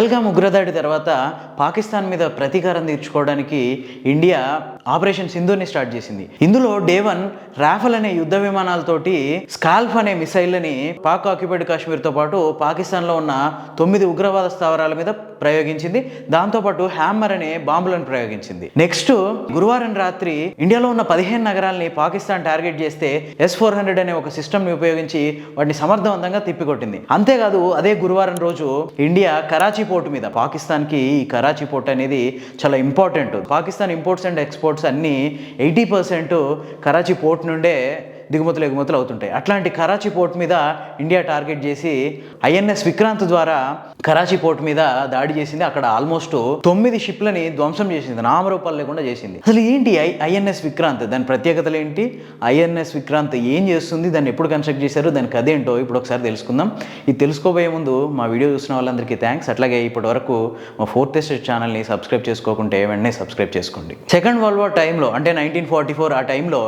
పహల్గామ్ ఉగ్రదాడి తర్వాత పాకిస్తాన్ మీద ప్రతీకారం తీర్చుకోవడానికి ఇండియా ఆపరేషన్ సింధుని స్టార్ట్ చేసింది. ఇందులో డేవన్ రాఫల్ రాఫెల్ అనే యుద్ధ విమానాలతోటి స్కాల్ఫ్ అనే మిసైల్ని పాక్ ఆక్యుపైడ్ కాశ్మీర్తో పాటు పాకిస్తాన్లో ఉన్న తొమ్మిది ఉగ్రవాద స్థావరాల మీద ప్రయోగించింది. దాంతోపాటు హ్యామర్ అనే బాంబులను ప్రయోగించింది. నెక్స్ట్ గురువారం రాత్రి ఇండియాలో ఉన్న పదిహేను నగరాల్ని పాకిస్తాన్ టార్గెట్ చేస్తే ఎస్ ఫోర్ హండ్రెడ్ అనే ఒక సిస్టమ్ని ఉపయోగించి వాటిని సమర్థవంతంగా తిప్పికొట్టింది. అంతేకాదు అదే గురువారం రోజు ఇండియా కరాచీ పోర్టు మీద పాకిస్తాన్కి ఈ కరాచీ పోర్ట్ అనేది చాలా important Pakistan imports and exports అన్నీ ఎయిటీ పర్సెంట్ కరాచీ పోర్ట్ నుండే దిగుమతులు ఎగుమతులు అవుతుంటాయి. అట్లాంటి కరాచీ పోర్ట్ మీద ఇండియా టార్గెట్ చేసి ఐఎన్ఎస్ విక్రాంత్ ద్వారా కరాచీ పోర్ట్ మీద దాడి చేసింది. అక్కడ ఆల్మోస్ట్ తొమ్మిది షిప్లని ధ్వంసం చేసింది. నామరూపాలు లేకుండా చేసింది. అసలు ఏంటి ఐ ఐఎన్ఎస్ విక్రాంత్? దాని ప్రత్యేకతలు ఏంటి? ఐఎన్ఎస్ విక్రాంత్ ఏం చేస్తుంది? దాన్ని ఎప్పుడు కన్స్ట్రక్ట్ చేశారు? దానికి అదేంటో ఇప్పుడు ఒకసారి తెలుసుకుందాం. ఇది తెలుసుకోబోయే ముందు మా వీడియో చూసిన వాళ్ళందరికీ థ్యాంక్స్ అట్లాగే ఇప్పటి వరకు మా ఫోర్త్ ఎస్టేట్ ఛానల్ని సబ్స్క్రైబ్ చేసుకోకుంటే వెంటనే సబ్స్క్రైబ్ చేసుకోండి. సెకండ్ వరల్డ్ వార్ టైంలో అంటే నైన్టీన్ ఫార్టీ ఫోర్ ఆ టైంలో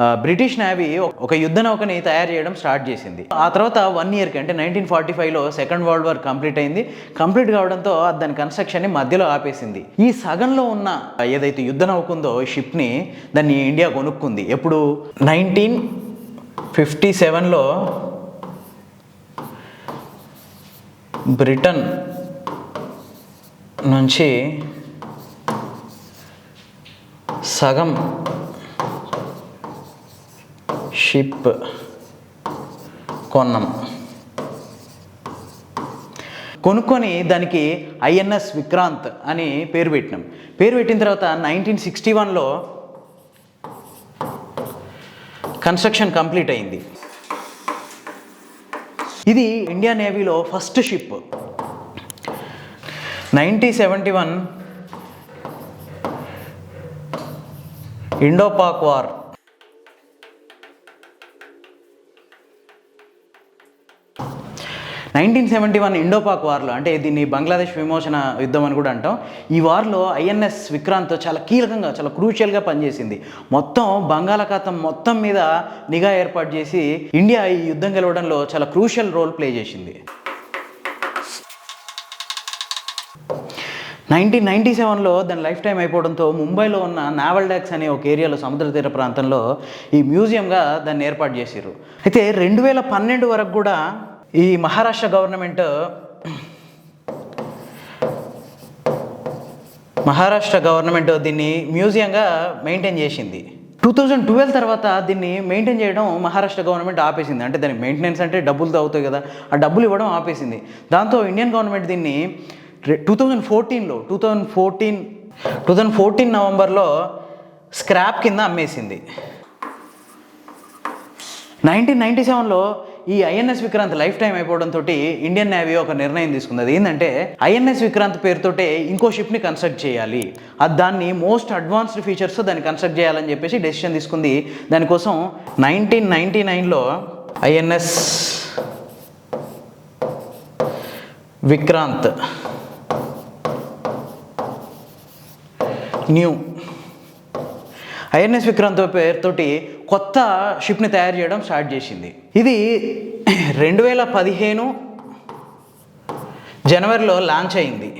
బ్రిటిష్ నేవీ ఒక యుద్ధ నౌకని తయారు చేయడం స్టార్ట్ చేసింది. ఆ తర్వాత వన్ ఇయర్కి అంటే నైన్టీన్ ఫార్టీ ఫైవ్లో సెకండ్ వరల్డ్ వార్ కంప్లీట్ అయింది. కంప్లీట్ కావడంతో దాని కన్స్ట్రక్షన్ని మధ్యలో ఆపేసింది. ఈ సగంలో ఉన్న ఏదైతే యుద్ధ నౌక ఉందో షిప్ని దాన్ని ఇండియా కొనుక్కుంది. ఎప్పుడు? నైన్టీన్ ఫిఫ్టీ సెవెన్లో బ్రిటన్ నుంచి సగం షిప్ కొన్నాం. కొనుక్కొని దానికి ఐఎన్ఎస్ విక్రాంత్ అని పేరు పెట్టినాం. పేరు పెట్టిన తర్వాత నైన్టీన్ సిక్స్టీ వన్లో కన్స్ట్రక్షన్ కంప్లీట్ అయింది. ఇది India నేవీలో first ship. Ninety seventy one Indo Pak war. Nineteen seventy one Indo Pak వార్లో అంటే దీన్ని బంగ్లాదేశ్ విమోచన యుద్ధం అని కూడా అంటాం ఈ వార్లో ఐఎన్ఎస్ విక్రాంత్ చాలా కీలకంగా చాలా క్రూషియల్గా పనిచేసింది. మొత్తం బంగాళాఖాతం మొత్తం మీద నిఘా ఏర్పాటు చేసి ఇండియా ఈ యుద్ధం గెలవడంలో చాలా క్రూషియల్ రోల్ ప్లే చేసింది. నైన్టీన్ నైన్టీ సెవెన్లో దాని లైఫ్ టైం అయిపోవడంతో ముంబైలో ఉన్న నావల్ డాక్స్ అనే ఒక ఏరియాలో సముద్ర తీర ప్రాంతంలో ఈ మ్యూజియంగా దాన్ని ఏర్పాటు చేశారు అయితే రెండు వేల పన్నెండు వరకు కూడా ఈ మహారాష్ట్ర గవర్నమెంట్ మహారాష్ట్ర గవర్నమెంట్ దీన్ని మ్యూజియంగా మెయింటైన్ చేసింది. టూ థౌజండ్ ట్వెల్వ్ తర్వాత దీన్ని మెయింటైన్ చేయడం మహారాష్ట్ర గవర్నమెంట్ ఆపేసింది. అంటే దాని మెయింటెనెన్స్ అంటే డబ్బులతో అవుతాయి కదా ఆ డబ్బులు ఇవ్వడం ఆపేసింది. దాంతో ఇండియన్ గవర్నమెంట్ దీన్ని టూ థౌజండ్ ఫోర్టీన్లో two thousand fourteen two thousand fourteen నవంబర్లో స్క్రాప్ కింద అమ్మేసింది. నైన్టీన్ నైన్టీ సెవెన్లో ఈ ఐఎన్ఎస్ విక్రాంత్ లైఫ్ టైం అయిపోవడంతో ఇండియన్ నేవీ ఒక నిర్ణయం తీసుకుంది అది ఏంటంటే ఐఎన్ఎస్ విక్రాంత్ పేరుతోటే ఇంకో షిప్ని కన్స్ట్రక్ట్ చేయాలి. అది దాన్ని మోస్ట్ అడ్వాన్స్డ్ ఫీచర్స్ దాన్ని కన్స్ట్రక్ట్ చేయాలని చెప్పేసి డెసిషన్ తీసుకుంది. దానికోసం నైన్టీన్ నైన్టీ నైన్లో INS Vikrant new INS Vikrant పేరుతోటి కొత్త షిప్ని తయారు చేయడం స్టార్ట్ చేసింది. ఇది రెండు వేల పదిహేను జనవరిలో లాంచ్ అయింది.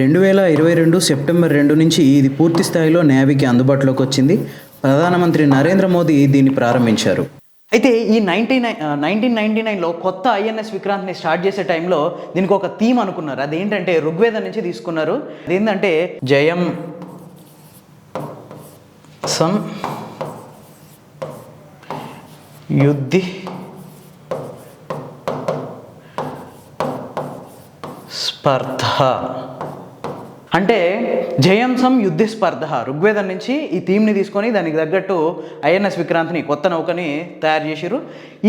రెండు వేల ఇరవై రెండు సెప్టెంబర్ రెండు నుంచి ఇది పూర్తి స్థాయిలో నేవీకి అందుబాటులోకి వచ్చింది. ప్రధానమంత్రి నరేంద్ర మోదీ దీన్ని ప్రారంభించారు. అయితే ఈ నైన్టీ నైన్ నైన్టీన్ నైన్టీ నైన్లో కొత్త ఐఎన్ఎస్ విక్రాంత్ని స్టార్ట్ చేసే టైంలో దీనికి ఒక థీమ్ అనుకున్నారు. అదేంటంటే ఋగ్వేదం నుంచి తీసుకున్నారు. అదేంటంటే జయం సం యుద్ధి స్పర్ధ. అంటే జయంసం యుద్ధ స్పర్ధ. ఋగ్వేదం నుంచి ఈ థీమ్ని తీసుకొని దానికి తగ్గట్టు ఐఎన్ఎస్ విక్రాంత్ని కొత్త నౌకని తయారు చేశారు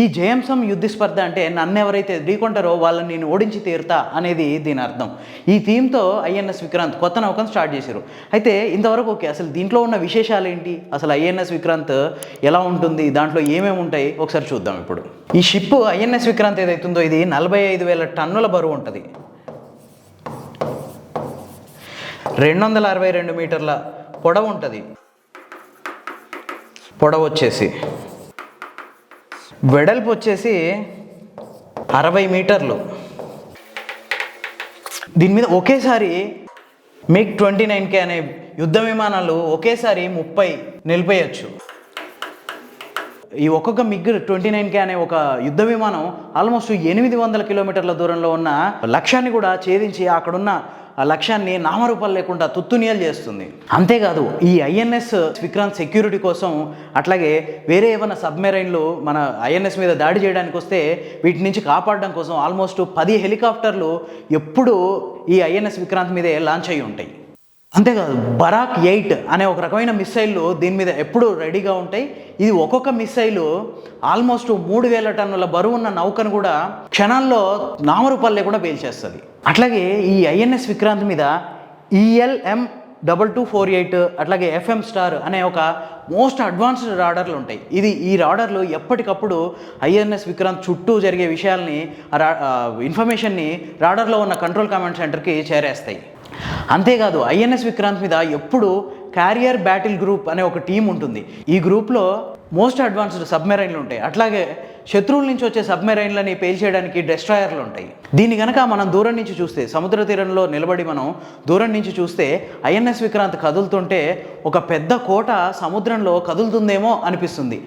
ఈ జయంసం యుద్ధ స్పర్ధ అంటే నన్ను ఎవరైతే ఢీకొంటారో వాళ్ళని నేను ఓడించి తీరుతా అనేది దీని అర్థం. ఈ థీమ్తో ఐఎన్ఎస్ విక్రాంత్ కొత్త నౌకను స్టార్ట్ చేశారు అయితే ఇంతవరకు ఓకే అసలు దీంట్లో ఉన్న విశేషాలు ఏంటి అసలు ఐఎన్ఎస్ విక్రాంత్ ఎలా ఉంటుంది? దాంట్లో ఏమేమి ఉంటాయి? ఒకసారి చూద్దాం ఇప్పుడు. ఈ షిప్ ఐఎన్ఎస్ విక్రాంత్ ఏదైతుందో ఇది నలభై ఐదు వేల టన్నుల బరువు ఉంటుంది. రెండు వందల అరవై రెండు మీటర్ల పొడవు ఉంటుంది. పొడవు వచ్చేసి వెడల్పు వచ్చేసి అరవై మీటర్లు. దీని మీద ఒకేసారి మిగ్ ట్వంటీ నైన్ కే అనే యుద్ధ విమానాలు ఒకేసారి ముప్పై నిలిపేయచ్చు. ఈ ఒక్కొక్క మిగ్ ట్వంటీ నైన్ కే అనే ఒక యుద్ధ విమానం ఆల్మోస్ట్ ఎనిమిది వందల కిలోమీటర్ల దూరంలో ఉన్న లక్ష్యాన్ని కూడా ఛేదించి అక్కడున్న ఆ లక్ష్యాన్ని నామరూపాలు లేకుండా తుత్తునియలు చేస్తుంది. అంతేకాదు ఈ ఐఎన్ఎస్ విక్రాంత్ సెక్యూరిటీ కోసం అట్లాగే వేరే ఏమైనా సబ్మెరైన్లు మన ఐఎన్ఎస్ మీద దాడి చేయడానికి వస్తే వీటి నుంచి కాపాడడం కోసం ఆల్మోస్ట్ పది హెలికాప్టర్లు ఎప్పుడూ ఈ ఐఎన్ఎస్ విక్రాంత్ మీదే లాంచ్ అయి ఉంటాయి. అంతేకాదు బరాక్ ఎయిట్ అనే ఒక రకమైన మిస్సైళ్ళు దీని మీద ఎప్పుడూ రెడీగా ఉంటాయి. ఇది ఒక్కొక్క మిస్సైలు ఆల్మోస్ట్ మూడు వేల టన్నుల బరువు ఉన్న నౌకను కూడా క్షణాల్లో నామరూపాలు లేకుండా పేల్చేస్తుంది. అట్లాగే ఈ ఐఎన్ఎస్ విక్రాంత్ మీద ELM double two four eight అట్లాగే ఎఫ్ఎం స్టార్ అనే ఒక మోస్ట్ అడ్వాన్స్డ్ రాడర్లు ఉంటాయి. ఇది ఈ రాడర్లు ఎప్పటికప్పుడు ఐఎన్ఎస్ విక్రాంత్ చుట్టూ జరిగే విషయాల్ని ఆ రా ఇన్ఫర్మేషన్ని రాడర్లో ఉన్న కంట్రోల్ కమాండ్ సెంటర్కి చేరేస్తాయి. అంతేకాదు ఐఎన్ఎస్ విక్రాంత్ మీద ఎప్పుడు క్యారియర్ బ్యాటిల్ గ్రూప్ అనే ఒక టీం ఉంటుంది. ఈ గ్రూప్లో మోస్ట్ అడ్వాన్స్డ్ సబ్మెరైన్లు ఉంటాయి. అట్లాగే శత్రువుల నుంచి వచ్చే సబ్మెరైన్లని పేల్చేయడానికి డెస్ట్రాయర్లు ఉంటాయి. దీన్ని కనుక మనం దూరం నుంచి చూస్తే సముద్ర తీరంలో నిలబడి మనం దూరం నుంచి చూస్తే ఐఎన్ఎస్ విక్రాంత్ కదులుతుంటే ఒక పెద్ద కోట సముద్రంలో కదులుతుందేమో అనిపిస్తుంది.